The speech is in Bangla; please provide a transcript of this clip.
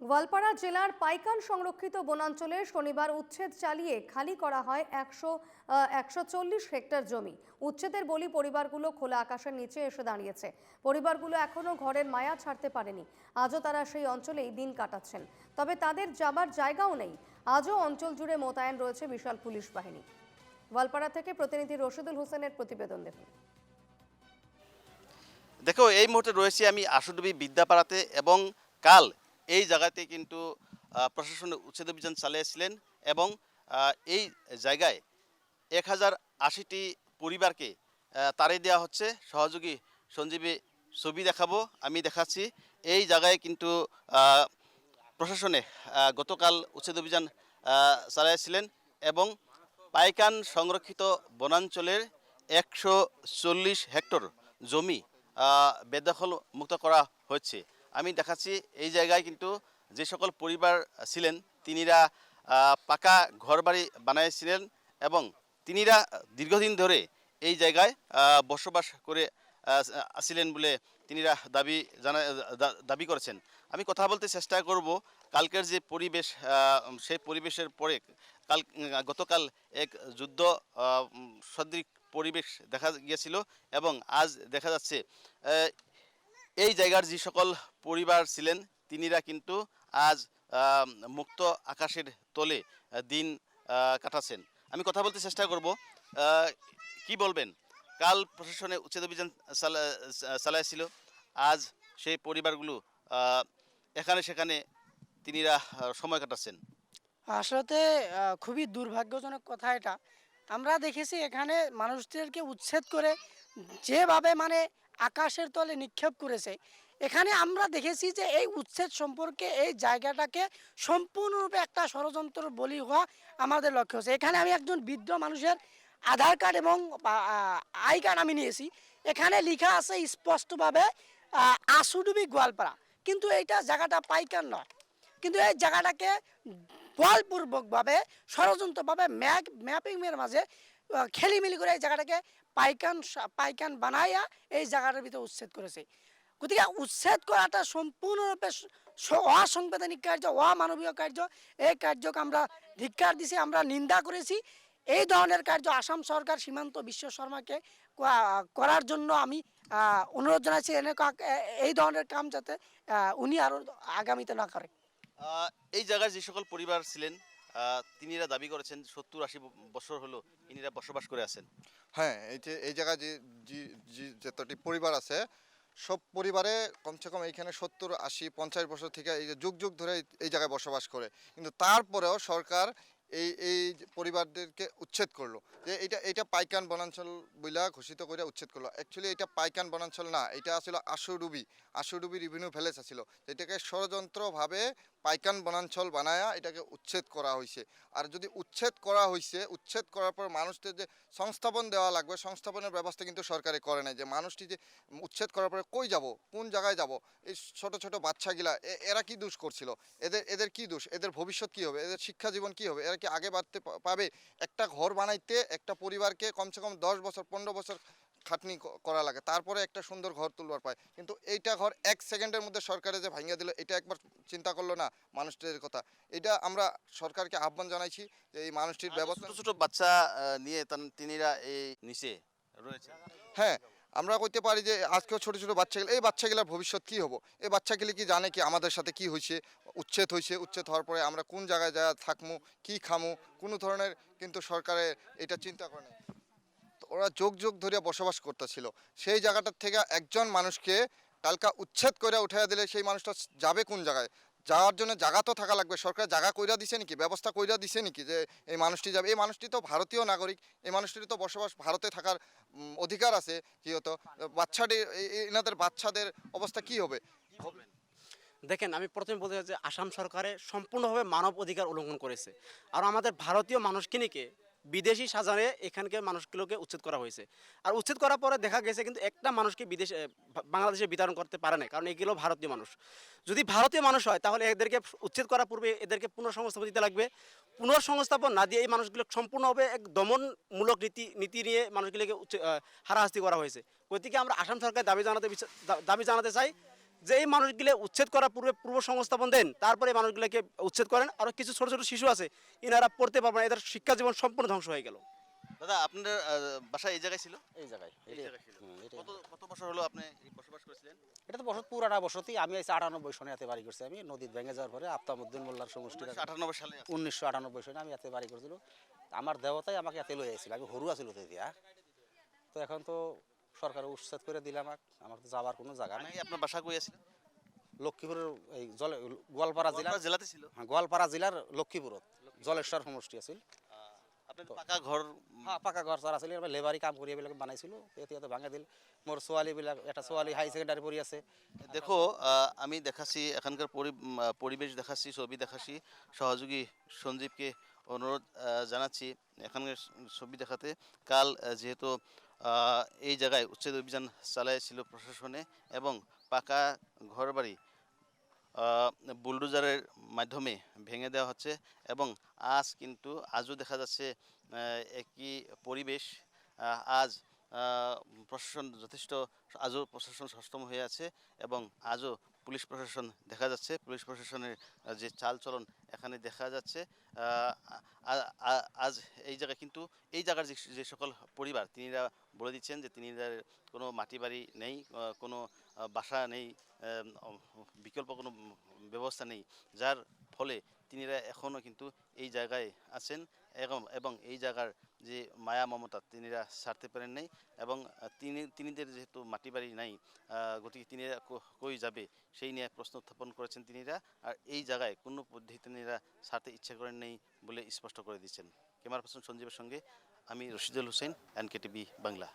গোয়ালপাড়া জেলার পাইকান সংরক্ষিত বনাঞ্চলে শনিবার উচ্ছেদ চালিয়ে খালি করা হয় একশো একশো হেক্টর জমি। উচ্ছেদের বলি পরিবারগুলো খোলা আকাশের নিচে এসে দাঁড়িয়েছে। পরিবারগুলো এখনও ঘরের মায়া ছাড়তে পারেনি। আজও তারা সেই অঞ্চলেই দিন কাটাচ্ছেন। তবে তাদের যাবার জায়গাও নেই। আজও অঞ্চল জুড়ে মোতায়েন রয়েছে বিশাল পুলিশ বাহিনী। গোয়ালপাড়া থেকে প্রতিনিধি রশিদুল হোসেনের প্রতিবেদন দেখুন। দেখো, এই মুহূর্তে রয়েছি আমি আশুডুবি বিদ্যাপাড়াতে এবং কাল এই জায়গাতে কিন্তু প্রশাসন উচ্ছেদ অভিযান চালিয়েছিলেন এবং এই জায়গায় এক হাজার আশিটি পরিবারকে তাড়িয়ে দেওয়া হচ্ছে। সহযোগী সঞ্জীবী ছবি দেখাবো, আমি দেখাচ্ছি। এই জায়গায় কিন্তু প্রশাসনে গতকাল উচ্ছেদ অভিযান চালিয়েছিলেন এবং পাইকান সংরক্ষিত বনাঞ্চলের একশো চল্লিশ হেক্টর জমি বেদখল মুক্ত করা হচ্ছে আমি দেখাচ্ছি এই জায়গায় কিন্তু যে সকল পরিবার ছিলেন, তিনিরা পাকা ঘরবাড়ি বানিয়েছিলেন এবং তিনিরা দীর্ঘদিন ধরে এই জায়গায় বসবাস করে আসিলেন বলে তিনিরা দাবি জানা দাবি করেছেন। আমি কথা বলতে চেষ্টা করব, কালকের যে পরিবেশ সেই পরিবেশের পরে কাল গতকাল এক যুদ্ধ সদৃশ পরিবেশ দেখা গিয়েছিল এবং আজ দেখা যাচ্ছে এই জায়গার যে সকল পরিবার ছিলেন, তিনিরা কিন্তু আজ মুক্ত আকাশের তলে দিন কাটাচ্ছেন। আমি কথা বলতে চেষ্টা করব কি বলবেন? কাল প্রশাসনে উচ্ছেদ অভিযান চালা- চালাইছিল আজ সেই পরিবারগুলো এখানে সেখানে তিনিরা সময় কাটাচ্ছেন। আসলে খুবই দুর্ভাগ্যজনক কথা এটা। আমরা দেখেছি এখানে মানুষদেরকে উচ্ছেদ করে যেভাবে মানে আকাশের তলে নিক্ষেপ করেছে। এখানে আমরা দেখেছি যে এই উচ্ছেদ সম্পর্কে এই জায়গাটাকে সম্পূর্ণরূপে একটা ষড়যন্ত্র বলি হওয়া আমাদের লক্ষ্য হচ্ছে এখানে আমি একজন বৃদ্ধ মানুষের আধার কার্ড এবং আই কার্ড আমি নিয়েছি। এখানে লেখা আছে স্পষ্টভাবে আহ, আশুডুবি গোয়ালপাড়া। কিন্তু এইটা জায়গাটা পাইকার নয়। কিন্তু এই জায়গাটাকে বলপূর্বকভাবে ষড়যন্ত্রভাবে ম্যাপ ম্যাপিংয়ের মাঝে খেলিমেলি করে এই জায়গাটাকে পাইকান পাইকান বানাইয়া এই জায়গাটার ভিতরে উচ্ছেদ করেছে। গতিকে উচ্ছেদ করাটা সম্পূর্ণরূপে অসাংবিধানিক কার্য, অমানবীয় কার্য। এই কার্যকে আমরা ধিক্কার দিছি, আমরা নিন্দা করেছি। এই ধরনের কার্য আসাম সরকার সীমান্ত বিশ্ব শর্মাকে করার জন্য আমি অনুরোধ জানাচ্ছি এনে এই ধরনের কাম যাতে উনি আরও আগামীতে না করে। এই জায়গায় যে সকল পরিবার ছিলেন তিনিরা দাবি করেছেন সত্তর আশি বছর হলো ইনিরা বসবাস করে আছেন। হ্যাঁ এই যে, এই জায়গায় যে যতটি পরিবার আছে, সব পরিবারে কমসে কম এইখানে সত্তর আশি পঞ্চাশ বছর থেকে এই যে যুগ যুগ ধরে এই জায়গায় বসবাস করে। কিন্তু তারপরেও সরকার এই এই পরিবারদেরকে উচ্ছেদ করল। যে এটা এটা পাইকান বনাঞ্চল বইলা ঘোষিত করে উচ্ছেদ করল। অ্যাকচুয়ালি এটা পাইকান বনাঞ্চল না, এটা আসলে আশুডুবি আশুডুবি রিভিনিউ ভ্যালেজ আছিল। এটাকে ষড়যন্ত্রভাবে পাইকান বনাঞ্চল বানায়া এটাকে উচ্ছেদ করা হয়েছে আর যদি উচ্ছেদ করা হয়েছে উচ্ছেদ করার পর মানুষদের যে সংস্থাপন দেওয়া লাগবে, সংস্থাপনের ব্যবস্থা কিন্তু সরকারে করে নাই। যে মানুষটি যে উচ্ছেদ করার পরে কই যাব, কোন জায়গায় যাব, এই ছোট ছোট বাচ্চাগুলা এরা কি দোষ করছিল? এদের এদের কি দোষ? এদের ভবিষ্যৎ কি হবে? এদের শিক্ষা জীবন কি হবে? এরা কি আগে বাড়তে পাবে। একটা ঘর বানাইতে একটা পরিবারকে কমসে কম দশ বছর পনেরো বছর খাটনি করা লাগে। তারপরে একটা সুন্দর ঘর তুলবার পায়। কিন্তু এইটা ঘর এক সেকেন্ডের মধ্যে সরকারে যে ভাঙিয়ে দিল এটা একবার চিন্তা করল না মানুষটির কথা। এটা আমরা সরকারকে আহ্বান জানাইছি যে এই মানুষটির ব্যবস্থা ছোট ছোট বাচ্চা নিয়ে তিনিরা এই নিচে রয়েছে। হ্যাঁ আমরা কইতে পারি যে আজকেও ছোট ছোট বাচ্চাগুলো এই বাচ্চাগুলোর ভবিষ্যৎ কি হব? এই বাচ্চাগুলি কি জানে কি আমাদের সাথে কি হয়েছে উচ্ছেদ হয়েছে উচ্ছেদ হওয়ার পরে আমরা কোন জায়গায় যা থাকমু, কি খামু, কোনো ধরনের কিন্তু সরকারে এটা চিন্তা করে। তো ওরা যোগ যোগ ধরিয়া বসবাস করতেছিল। সেই জায়গাটার থেকে একজন মানুষকে কালকা উচ্ছেদ করে উঠাইয়া দিলে সেই মানুষটা যাবে কোন জায়গায়? যাওয়ার জন্য জায়গা তো থাকা লাগবে। সরকার জায়গা কইরা দিছে নাকি? ব্যবস্থা কইরা দিছে নাকি যে এই মানুষটি যাবে? এই মানুষটি তো ভারতীয় নাগরিক। এই মানুষটির তো বসবাস ভারতে থাকার অধিকার আছে কি হতো? বাচ্চাটি, এই- এই- এনাদের বাচ্চাদের অবস্থা কি হবে? দেখেন, আমি প্রথমে বলতে চাই যে আসাম সরকারে সম্পূর্ণভাবে মানব অধিকার উল্লঙ্ঘন করেছে। আর আমাদের ভারতীয় মানুষকিনিকে বিদেশি সাজানে এখানকার মানুষগুলোকে উচ্ছেদ করা হয়েছে। আর উচ্ছেদ করার পরে দেখা গেছে কিন্তু একটা মানুষকে বিদেশে বাংলাদেশে বিতরণ করতে পারে না, কারণ এগুলো ভারতীয় মানুষ। যদি ভারতীয় মানুষ হয়, তাহলে এদেরকে উচ্ছেদ করার পূর্বে এদেরকে পুনঃসংস্থাপন দিতে লাগবে। পুনঃসংস্থাপন না দিয়ে এই মানুষগুলো সম্পূর্ণভাবে এক দমনমূলক নীতি নীতি নিয়ে মানুষগুলোকে হারাহাস্তি করা হয়েছে। গতিকে আমরা আসাম সরকার দাবি জানাতে দাবি জানাতে চাই যে এই মানুষগুলো উচ্ছেদ করার পূর্বে পূর্ব সংস্থাপন দেন তারপরে এই মানুষগুলোকে উচ্ছেদ করেন আর কিছু ছোট ছোট শিশু আছে ইনারা পড়তে পারবে না এদের শিক্ষা জীবন সম্পূর্ণ ধ্বংস হয়ে গেল। দাদা আপনার বাসা এই জায়গায় ছিল? এই জায়গায়। কত কত বছর হলো আপনি বসবাস করেছিলেন? এটা তো বসত পুরানা বসতি আমি এসে আটানব্বই সনে এতে বাড়ি করছি আমি নদীর ভেঙে যাওয়ার পরে আফতাবুদ্দিন মোল্লার সমষ্টি আটানব্বই সালে। উনিশশো আটানব্বই সনে আমি এতে বাড়ি করছিল। আমার দেবতাই আমাকে এতে লই আইছিল আমি হরু আছিল দিয়া। তো এখন তো সরকার উচ্ছেদ করে দিলে আমাকে আমার তো যাওয়ার কোনো জায়গা নেই। আপনার বাসা কই আছিল লক্ষ্মীপুরের এই জলে গোয়ালপাড়া গোয়ালপাড়া জেলাতে ছিল? হ্যাঁ, গোয়ালপাড়া জেলার লক্ষ্মীপুরত জলেশ্বর সমষ্টি আছিল। পাকা ঘর হ্যাঁ পাকা ঘর চর আছিল লেবারি কাম করি এইবিলাক বানাইছিল এতিয়া তো ভাঙে দিল। মোর ছোৱালীবিলাক এটা ছোৱালী হাই ছেকেণ্ডাৰী পঢ়ি আছে। দেখো আমি দেখাছি এখানকার পরিবেশ দেখাচ্ছি ছবি দেখাছি সহযোগী সঞ্জীবকে অনুরোধ জানাচ্ছি এখানকার ছবি দেখাতে। কাল যেহেতু এই জায়গায় উচ্ছেদ অভিযান চালাইছিল প্রশাসনে এবং পাকা ঘরবাড়ি বুলডোজারের মাধ্যমে ভেঙে দেওয়া হচ্ছে এবং আজ কিন্তু আজও দেখা যাচ্ছে একই পরিবেশ। আজ প্রশাসন যথেষ্ট, আজও প্রশাসন সষ্টম হয়ে আছে এবং আজও পুলিশ প্রশাসন দেখা যাচ্ছে। পুলিশ প্রশাসনের যে চালচলন এখানে দেখা যাচ্ছে। আজ এই জায়গায় কিন্তু এই জায়গার যে সকল পরিবার, তিনিরা বলে দিচ্ছেন যে তিনিরা কোনো মাটি বাড়ি নেই কোনো বাসা নেই বিকল্প কোনো ব্যবস্থা নেই। যার ফলে তিনিরা এখনও কিন্তু এই জায়গায় আছেন এবং এবং এই জায়গার যে মায়া মমতা, তিনিরা ছাড়তে পারেন নাই এবং তিনি, তিনিদের যেহেতু মাটি বাড়ি নাই গতিকে তিনিরা কই যাবে? সেই নিয়ে প্রশ্ন উত্থাপন করেছেন তিনিরা। আর এই জায়গায় কোনো পদ্ধতি তিনিরা ছাড়তে ইচ্ছা করেন নাই বলে স্পষ্ট করে দিচ্ছেন। ক্যামেরা পার্সন সঞ্জীবের সঙ্গে আমি রশিদুল হোসেন, এনকেটিভি বাংলা।